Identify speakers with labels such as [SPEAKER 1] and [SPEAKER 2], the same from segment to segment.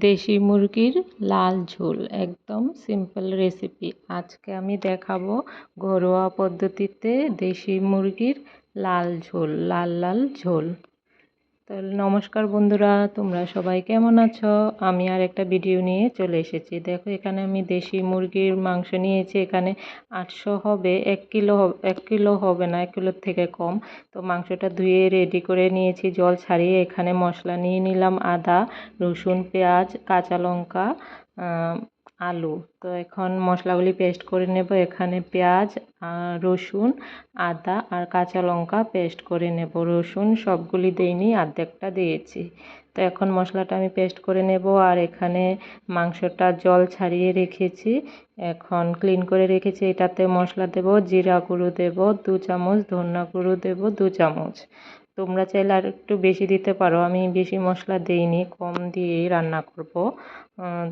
[SPEAKER 1] দেশি মুরগির লাল ঝোল, একদম সিম্পল রেসিপি আজকে আমি দেখাবো ঘরোয়া পদ্ধতিতে দেশি মুরগির লাল ঝোল, লাল লাল ঝোল। তো নমস্কার বন্ধুরা, তোমরা সবাই কেমন আছো? আমি আর একটা ভিডিও নিয়ে চলে এসেছি। দেখো, এখানে আমি দেশি মুরগির মাংস নিয়েছি। এখানে আটশো হবে, এক কিলো এক কিলো হবে না, এক কিলোর থেকে কম। তো মাংসটা ধুয়ে রেডি করে নিয়েছি, জল ছাড়িয়ে এখানে মশলা নিয়ে নিলাম, আদা, রসুন, পেঁয়াজ, কাঁচা লঙ্কা আলু। তো এখন মশলাগুলি পেস্ট করে নেব। এখানে পেঁয়াজ রসুন, আদা আর কাঁচা লঙ্কা পেস্ট করে নেব। রসুন সবগুলি দিইনি, অর্ধেকটা দিয়েছি। তো এখন মশলাটা আমি পেস্ট করে নেব আর এখানে মাংসটা জল ছাড়িয়ে রেখেছি। এখন ক্লিন করে রেখেছি। এটাতে মশলা দেব, জিরা গুঁড়ো দেব, দু চামচ ধনিয়া গুঁড়ো দেব, দু চামচ। তোমরা চাইলে আর একটু বেশি দিতে পারো। আমি বেশি মশলা দিইনি, কম দিয়েই রান্না করব।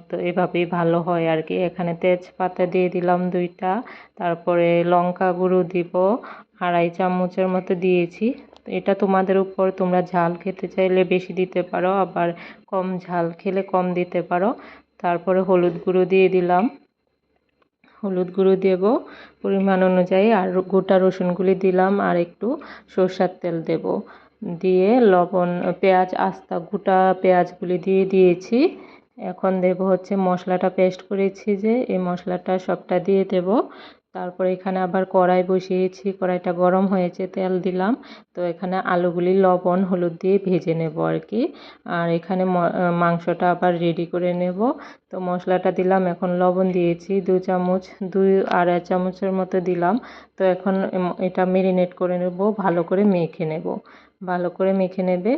[SPEAKER 1] তো এভাবেই ভালো হয় আর কি এখানে তেজপাতা দিয়ে দিলাম দুইটা, তারপরে লঙ্কা গুঁড়ো দিব, আড়াই চামচের মতো দিয়েছি। এটা তোমাদের উপর, তোমরা ঝাল খেতে চাইলে বেশি দিতে পারো, আবার কম ঝাল খেলে কম দিতে পারো। তারপরে হলুদ গুঁড়ো দিয়ে দিলাম। হলুদ গুঁড়ো দেব, পরিমাণ অনুযায়ী, আর গোটা রসুনগুলি দিলাম, আর একটু সর্ষার তেল দেব। দিয়ে লবণ, পেঁয়াজ, আস্তা, গোটা পেঁয়াজগুলি দিয়ে দিয়েছি। এখন দেব হচ্ছে মশলাটা পেস্ট করেছি যে, এই মশলাটা সবটা দিয়ে দেব। তারপরে এখানে আবার কড়াই বসিয়েছি, কড়াইটা গরম হয়েছে, তেল দিলাম। তো এখানে আলুগুলি লবণ, হলুদ দিয়ে ভেজে নেব আর কি। আর এখানে মাংসটা আবার রেডি করে নেব। তো মশলাটা দিলাম, এখন লবণ দিয়েছি, দু চামচ, দুই আড়াই চামচের মতো দিলাম। তো এখন এটা মেরিনেট করে নেব, ভালো করে মেখে নেব। ভালো করে মেখে নেবে।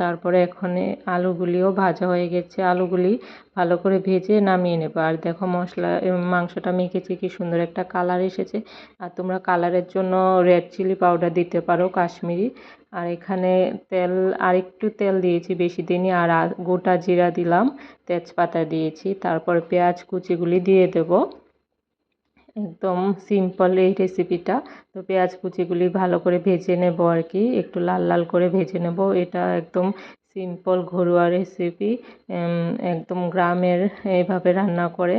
[SPEAKER 1] তারপরে এখানে আলুগুলিও ভাজা হয়ে গেছে। আলুগুলি ভালো করে ভেজে নামিয়ে নেবে। আর দেখো মশলা মাংসটা মেখেছি, কি সুন্দর একটা কালার এসেছে। আর তোমরা কালারের জন্য রেড চিলি পাউডার দিতে পারো কাশ্মীরি। আর এখানে তেল আর একটু তেল দিয়েছি বেশি দিনই। আর গোটা জিরা দিলাম, তেজপাতা দিয়েছি। তারপর পেঁয়াজ কুচিগুলি দিয়ে দেবো। একদম সিম্পল এই রেসিপিটা তো পেঁয়াজ কুচিগুলি ভালো করে ভেজে নেব আর কি। একটু লাল লাল করে ভেজে নেব। এটা একদম সিম্পল ঘরোয়া রেসিপি একদম গ্রামের এইভাবে রান্না করে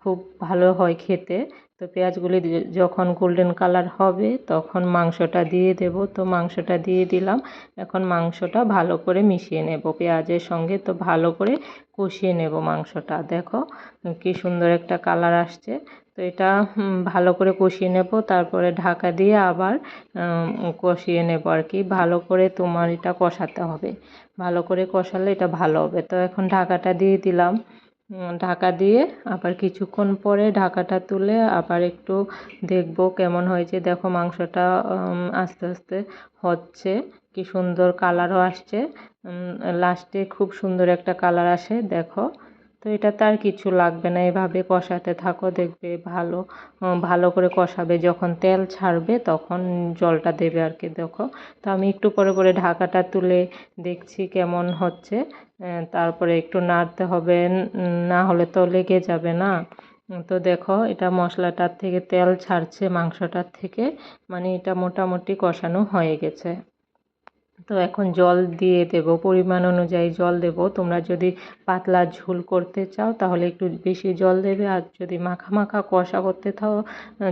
[SPEAKER 1] খুব ভালো হয় খেতে। তো পেঁয়াজগুলি যখন গোল্ডেন কালার হবে, তখন মাংসটা দিয়ে দেব। তো মাংসটা দিয়ে দিলাম। এখন মাংসটা ভালো করে মিশিয়ে নেব পেঁয়াজের সঙ্গে। তো ভালো করে কষিয়ে নেব মাংসটা। দেখো কি সুন্দর একটা কালার আসছে। তো এটা ভালো করে কষিয়ে নেব। তারপরে ঢাকা দিয়ে আবার কষিয়ে নেব আর কি। ভালো করে তোমার এটা কষাতে হবে। ভালো করে কষালে এটা ভালো হবে। তো এখন ঢাকাটা দিয়ে দিলাম। ঢাকা দিয়ে আবার কিছুক্ষণ পরে ঢাকাটা তুলে আবার একটু দেখব কেমন হয়েছে। দেখো মাংসটা আস্তে আস্তে হচ্ছে, কি সুন্দর কালারও আসছে। লাস্টে খুব সুন্দর একটা কালার আসে, দেখো। তো এটাতে আর কিছু লাগবে না। এভাবে কষাতে থাকো, দেখবে ভালো ভালো করে কষাবে। যখন তেল ছাড়বে তখন জলটা দেবে আর কি, দেখো। তো আমি একটু পরে পরে ঢাকাটা তুলে দেখছি কেমন হচ্ছে। তারপরে একটু নাড়তে হবে না হলে তো লেগে যাবে না। তো দেখো, এটা মশলাটার থেকে তেল ছাড়ছে মাংসটার থেকে মানে এটা মোটামুটি কষানো হয়ে গেছে। তো এখন জল দিয়ে দেব, পরিমাণ অনুযায়ী জল দেব। তোমরা যদি পাতলা ঝোল করতে চাও, তাহলে একটু বেশি জল দেবে। আর যদি মাখা মাখা কষা করতে থাও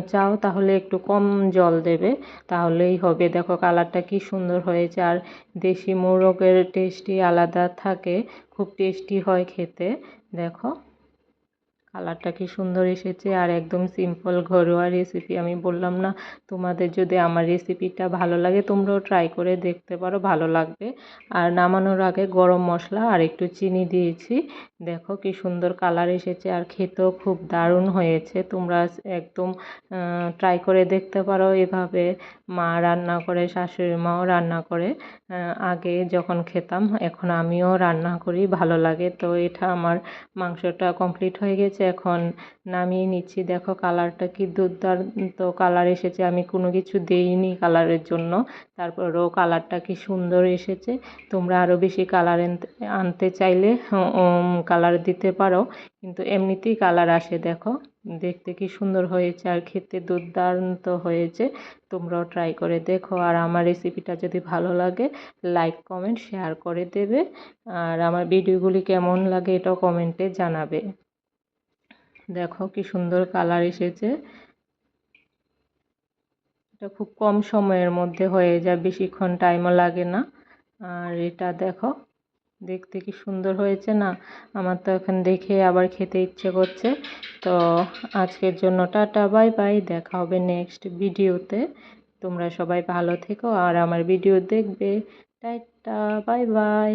[SPEAKER 1] চাও, তাহলে একটু কম জল দেবে। তাহলেই হবে। দেখো কালারটা কি সুন্দর হয়েছে। আর দেশি মোরগের টেস্টই আলাদা থাকে। খুব টেস্টি হয় খেতে। দেখো। কালারটা কি সুন্দর এসেছে আর একদম সিম্পল ঘরোয়া রেসিপি আমি বললাম না, তোমাদের যদি আমার রেসিপিটা ভালো লাগে তোমরাও ট্রাই করে দেখতে পারো, ভালো লাগবে। আর নামানোর আগে গরম মশলা আর একটু চিনি দিয়েছি। দেখো কি সুন্দর কালার এসেছে আর খেতেও খুব দারুণ হয়েছে। তোমরা একদম ট্রাই করে দেখতে পারো এভাবে। মা রান্না করে, শাশুড়ি মাও রান্না করে। আগে যখন খেতাম, এখন আমিও রান্না করি, ভালো লাগে। তো এটা আমার মাংসটা কমপ্লিট হয়ে গেছে। এখন নামিয়ে নিচ্ছি। দেখো কালারটা কি দুর্দান্ত কালার এসেছে। আমি কোনো কিছু দেইনি কালারের জন্য। তারপরেও কালারটা কি সুন্দর এসেছে। তোমরা আরও বেশি কালার আনতে চাইলে কালার দিতে পারো। কিন্তু এমনিতেই কালার আসে, দেখো। দেখতে কি সুন্দর হয়েছে আর খেতে দুর্দান্ত হয়েছে। তোমরাও ট্রাই করে দেখো। আর আমার রেসিপিটা যদি ভালো লাগে লাইক কমেন্ট শেয়ার করে দেবে। আর আমার ভিডিওগুলি কেমন লাগে এটাও কমেন্টে জানাবে। দেখো কি সুন্দর কালার এসেছে। এটা খুব কম সময়ের মধ্যে হয়ে যায়, বেশিক্ষণ টাইমও লাগে না। আর এটা দেখো দেখতে কি সুন্দর হয়েছে না? আমার তো এখন দেখে আবার খেতে ইচ্ছে করছে। তো আজকের জন্য টাটা, বাই বাই। দেখা হবে নেক্সট ভিডিওতে তোমরা সবাই ভালো থেকো আর আমার ভিডিও দেখবে। Tata, bye bye.